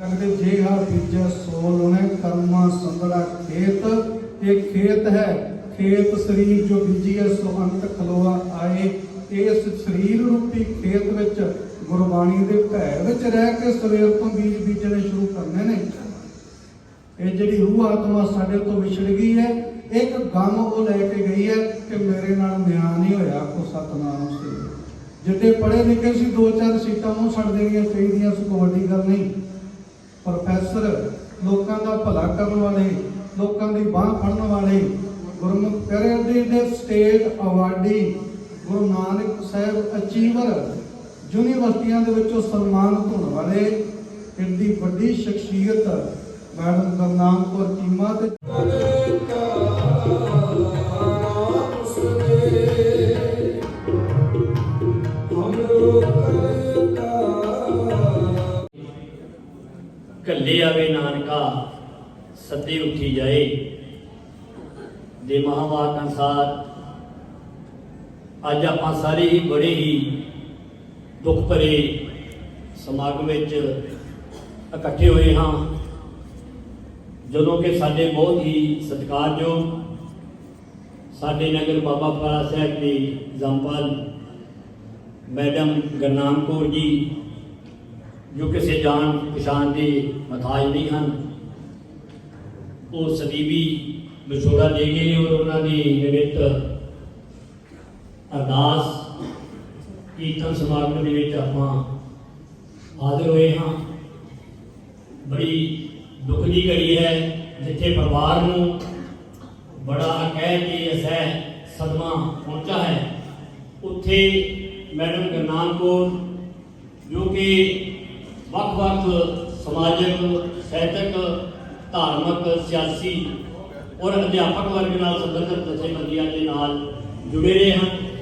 ਕਹਿੰਦੇ ਜੇ ਹਾ ਬੀਜ ਸੋਲ ਉਹਨੇ ਕਰਮਾ ਸੰਦੜਾ ਖੇਤ। ਇਹ ਖੇਤ ਹੈ, ਖੇਤ ਸਰੀਰ ਜੋ ਬੀਜੀਏ, ਸੋ ਅੰਤ ਖਲੋਆ ਆਏ। ਇਸ ਸਰੀਰ ਰੂਪੀ ਖੇਤ ਵਿੱਚ ਗੁਰਬਾਣੀ ਦੇ ਭੈਰ ਵਿੱਚ ਰਹਿ ਕੇ ਸਵੇਰ ਤੋਂ ਬੀਜ ਬੀਜਣੇ ਸ਼ੁਰੂ ਕਰਨੇ ਨੇ। ਇਹ ਜਿਹੜੀ ਰੂਹ ਆਤਮਾ ਸਾਡੇ ਤੋਂ ਵਿਛੜ ਗਈ ਹੈ, ਇੱਕ ਗਮ ਉਹ ਲੈ ਕੇ ਗਈ ਹੈ ਕਿ ਮੇਰੇ ਨਾਲ ਨਿਆਂ ਨਹੀਂ ਹੋਇਆ ਕੋ ਸਤਨਾਮ ਸੇ। ਜਿੱਦੇ ਪੜ੍ਹੇ ਲਿਖੇ ਸੀ, ਦੋ ਚਾਰ ਸੀਟਾਂ ਨੂੰ ਛੱਡ ਦੇਣੀਆਂ ਚਾਹੀਦੀਆਂ ਸੀ ਕੋਈ ਵੱਡੀ ਗੱਲ ਨਹੀਂ। ਪ੍ਰੋਫੈਸਰ, ਲੋਕਾਂ ਦਾ ਭਲਾ ਕਰਨ ਵਾਲੇ, ਲੋਕਾਂ ਦੀ ਬਾਹ ਫੜਨ ਵਾਲੇ, ਗੁਰਮੁਖ ਪਿਆਰੇ ਦੇ ਦੇ state awardee Guru Nanak Sahib achiever ਯੂਨੀਵਰਸਿਟੀਆਂ ਦੇ ਵਿੱਚੋਂ ਸਨਮਾਨਿਤ ਹੋਣ ਵਾਲੇ ਇੰਨੀ ਵੱਡੀ ਸ਼ਖਸੀਅਤ ਮੈਡਮ ਗੁਰਨਾਮ ਕੌਰ ਚੀਮਾ ਤੇ ਕੱਲੇ ਆਵੇ ਨਾਨਕਾ, ਸੱਦੇ ਉੱਠੀ ਜਾਏ। ਦੇ ਮਹਾਵਾਕ ਅਨਸਾਰ, ਅੱਜ ਆਪਾਂ ਸਾਰੇ ਹੀ ਬੜੇ ਹੀ ਦੁੱਖ ਭਰੇ ਸਮਾਗਮ ਵਿੱਚ ਇਕੱਠੇ ਹੋਏ ਹਾਂ। ਜਦੋਂ ਕਿ ਸਾਡੇ ਬਹੁਤ ਹੀ ਸਤਿਕਾਰਯੋਗ ਸਾਡੇ ਨਗਰ ਬਾਬਾ ਫਾਲਾ ਸਾਹਿਬ ਦੇ ਜੰਪਲ ਮੈਡਮ ਗਰਨਾਮ ਕੌਰ ਜੀ ਜੋ ਕਿਸੇ ਜਾਣ ਪਛਾਣ ਦੇ ਮਥਾਜ ਨਹੀਂ ਹਨ, ਉਹ ਸਦੀਵੀ ਵਿਛੋੜਾ ਦੇ ਗਏ ਨੇ ਔਰ ਉਹਨਾਂ ਦੀ ਨਿਮਿਤ ਅਰਦਾਸ ਕੀਰਤਨ ਸਮਾਗਮ ਦੇ ਵਿੱਚ ਆਪਾਂ ਹਾਜ਼ਰ ਹੋਏ ਹਾਂ। ਬੜੀ ਦੁੱਖ ਦੀ ਘੜੀ ਹੈ ਜਿੱਥੇ ਪਰਿਵਾਰ ਨੂੰ ਬੜਾ ਕਹਿ ਕੇ ਅਸਹਿ ਸਦਮਾ ਪਹੁੰਚਾ ਹੈ। ਉੱਥੇ ਮੈਡਮ ਗੁਰਨਾਮ ਕੌਰ ਜੋ ਕਿ ਵੱਖ-ਵੱਖ ਸਮਾਜਿਕ, ਸਾਹਿਤਕ, ਧਾਰਮਿਕ, ਸਿਆਸੀ ਔਰ ਅਧਿਆਪਕ ਵਰਗ ਨਾਲ ਸੰਬੰਧਿਤ ਜਥੇਬੰਦੀਆਂ ਦੇ ਨਾਲ ਜੁੜੇ ਰਹੇ ਹਨ।